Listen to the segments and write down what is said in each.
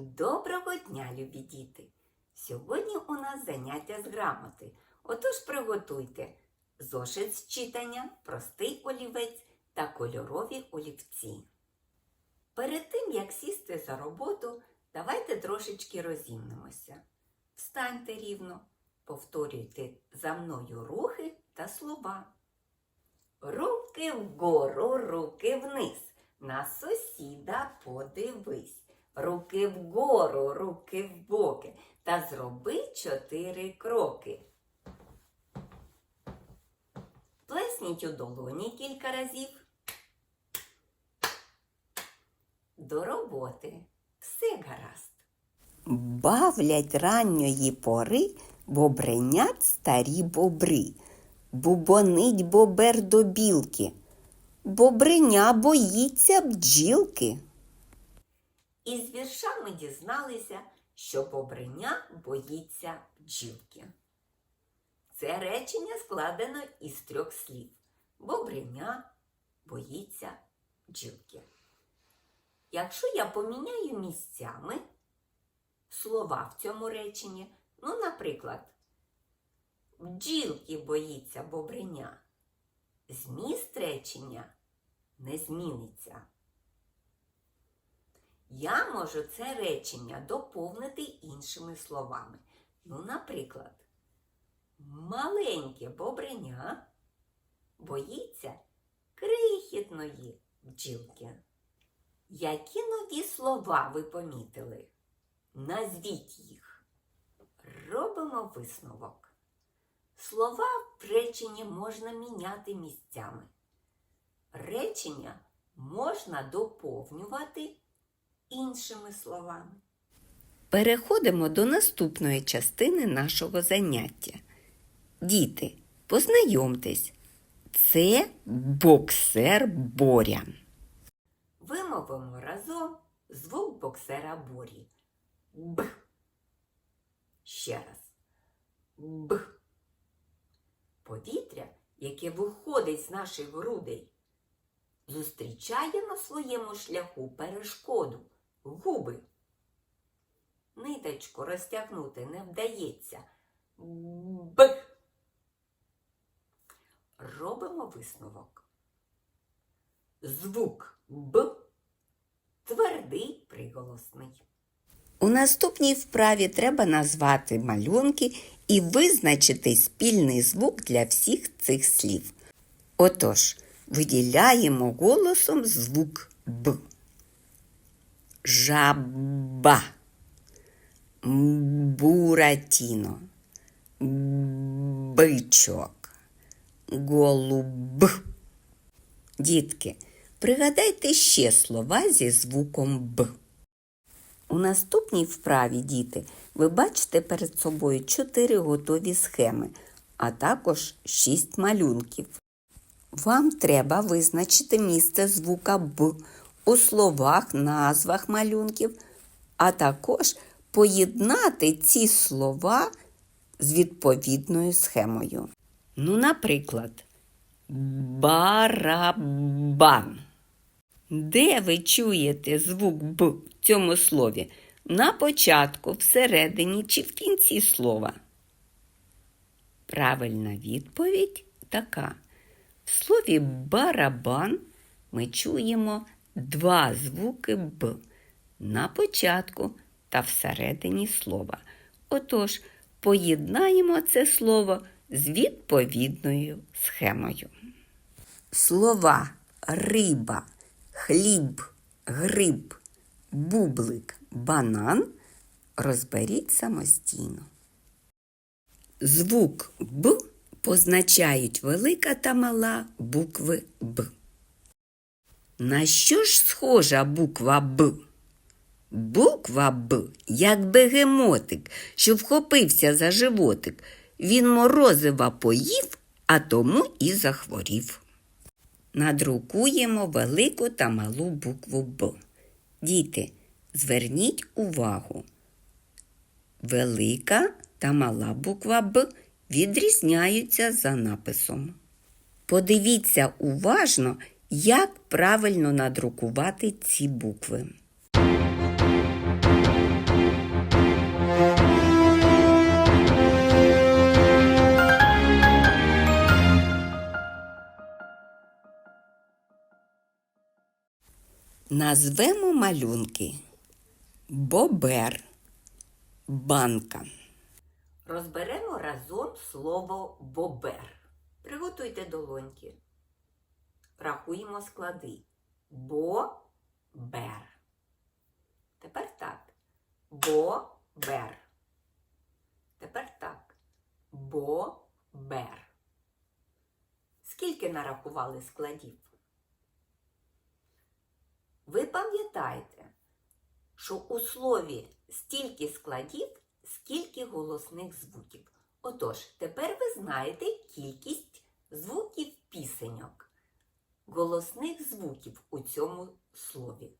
Доброго дня, любі діти! Сьогодні у нас заняття з грамоти. Отож приготуйте зошит з читання, простий олівець та кольорові олівці. Перед тим, як сісти за роботу, давайте трошечки розімнемося. Встаньте рівно, повторюйте за мною рухи та слова. Руки вгору, руки вниз. На сусіда подивись. Руки вгору, руки вбоки. Та зроби чотири кроки. Плесніть у долоні кілька разів. До роботи. Все гаразд. Бавлять ранньої пори бобренят старі бобри. Бубонить бобер до білки. Бобреня боїться бджілки. Із віршами дізналися, що бобриня боїться бджілки. Це речення складено із трьох слів. Бобриня боїться бджілки. Якщо я поміняю місцями слова в цьому реченні, ну, наприклад, бджілки боїться бобриня, зміст речення не зміниться. Я можу це речення доповнити іншими словами. Ну, наприклад, маленьке бобреня боїться крихітної бджілки. Які нові слова ви помітили? Назвіть їх. Робимо висновок. Слова в реченні можна міняти місцями. Речення можна доповнювати іншими словами. Переходимо до наступної частини нашого заняття. Діти, познайомтесь, це боксер Боря. Вимовимо разом звук боксера Борі. Б. Ще раз. Б. Повітря, яке виходить з наших грудей, зустрічає на своєму шляху перешкоду губи. Ниточку розтягнути не вдається. Б. Робимо висновок. Звук Б твердий приголосний. У наступній вправі треба назвати малюнки і визначити спільний звук для всіх цих слів. Отож, виділяємо голосом звук Б. Жаба. Буратіно. Бичок. Голуб. Дітки, пригадайте ще слова зі звуком Б. У наступній вправі, діти, ви бачите перед собою чотири готові схеми, а також шість малюнків. Вам треба визначити місце звука Б у словах, назвах малюнків, а також поєднати ці слова з відповідною схемою. Ну, наприклад, барабан. Де ви чуєте звук Б в цьому слові? На початку, всередині чи в кінці слова? Правильна відповідь така. В слові барабан ми чуємо два звуки Б на початку та всередині слова. Отож, поєднаємо це слово з відповідною схемою. Слова риба, хліб, гриб, бублик, банан розберіть самостійно. Звук Б позначають велика та мала букви Б. На що ж схожа буква Б? Буква Б, як бегемотик, що вхопився за животик. Він морозива поїв, а тому і захворів. Надрукуємо велику та малу букву Б. Діти, зверніть увагу. Велика та мала буква Б відрізняються за написом. Подивіться уважно, як правильно надрукувати ці букви? Назвемо малюнки бобер, банка. Розберемо разом слово бобер. Приготуйте долоньки. Рахуємо склади. Бо-бер. Тепер так. Бо-бер. Тепер так. Бо-бер. Скільки нарахували складів? Ви пам'ятаєте, що у слові стільки складів, скільки голосних звуків. Отож, тепер ви знаєте кількість звуків пісеньок, голосних звуків у цьому слові.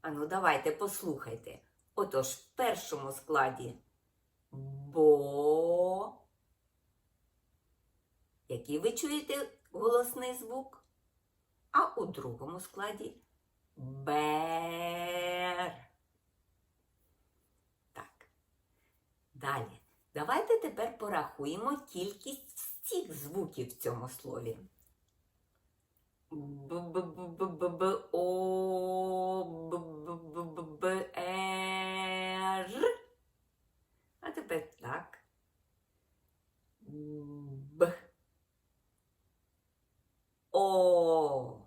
Ану, давайте послухайте. Отож, в першому складі бо. Який ви чуєте голосний звук? А у другому складі бер. Так. Далі. Давайте тепер порахуємо кількість всіх звуків в цьому слові. Б-б-б-б-б-б, о, б-б-б-б-б, ер. А тепер так. Б. О.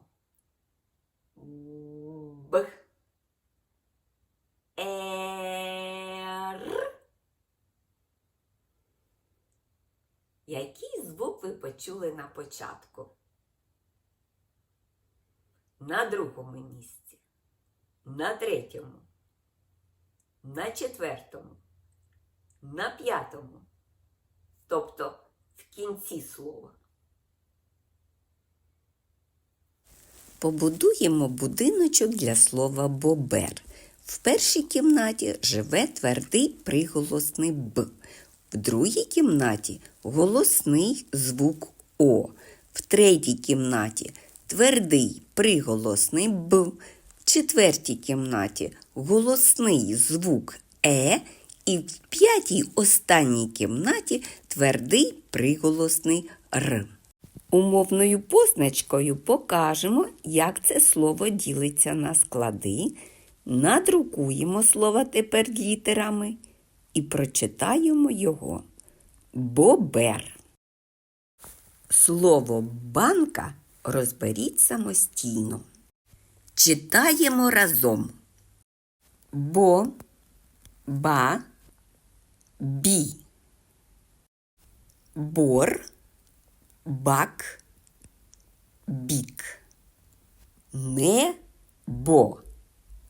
Б. Р. Який звук ви почули на початку? На другому місці, на третьому, на четвертому, на п'ятому, тобто в кінці слова. Побудуємо будиночок для слова бобер. В першій кімнаті живе твердий приголосний Б. В другій кімнаті голосний звук О. В третій кімнаті твердий приголосний Б. В четвертій кімнаті голосний звук Е. І в п'ятій останній кімнаті твердий приголосний Р. Умовною позначкою покажемо, як це слово ділиться на склади, надрукуємо слово тепер літерами і прочитаємо його. Бобер. Слово банка розберіть самостійно. Читаємо разом. Бо, ба, бі. Бор бак, бік. Небо,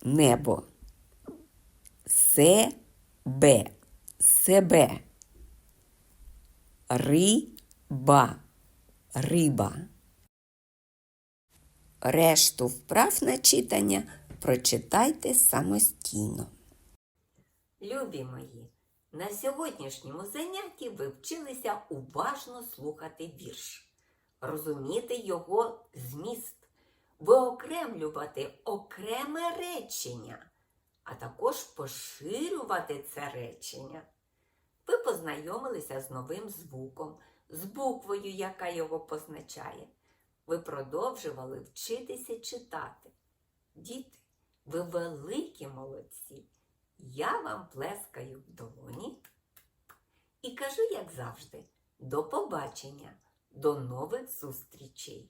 небо. Себе, себе. Риба, риба. Решту вправ на читання прочитайте самостійно. Любі мої, на сьогоднішньому занятті ви вчилися уважно слухати вірш, розуміти його зміст, виокремлювати окреме речення, а також поширювати це речення. Ви познайомилися з новим звуком, з буквою, яка його позначає. Ви продовжували вчитися читати. Діти, ви великі молодці. Я вам плескаю в долоні і кажу, як завжди, до побачення, до нових зустрічей!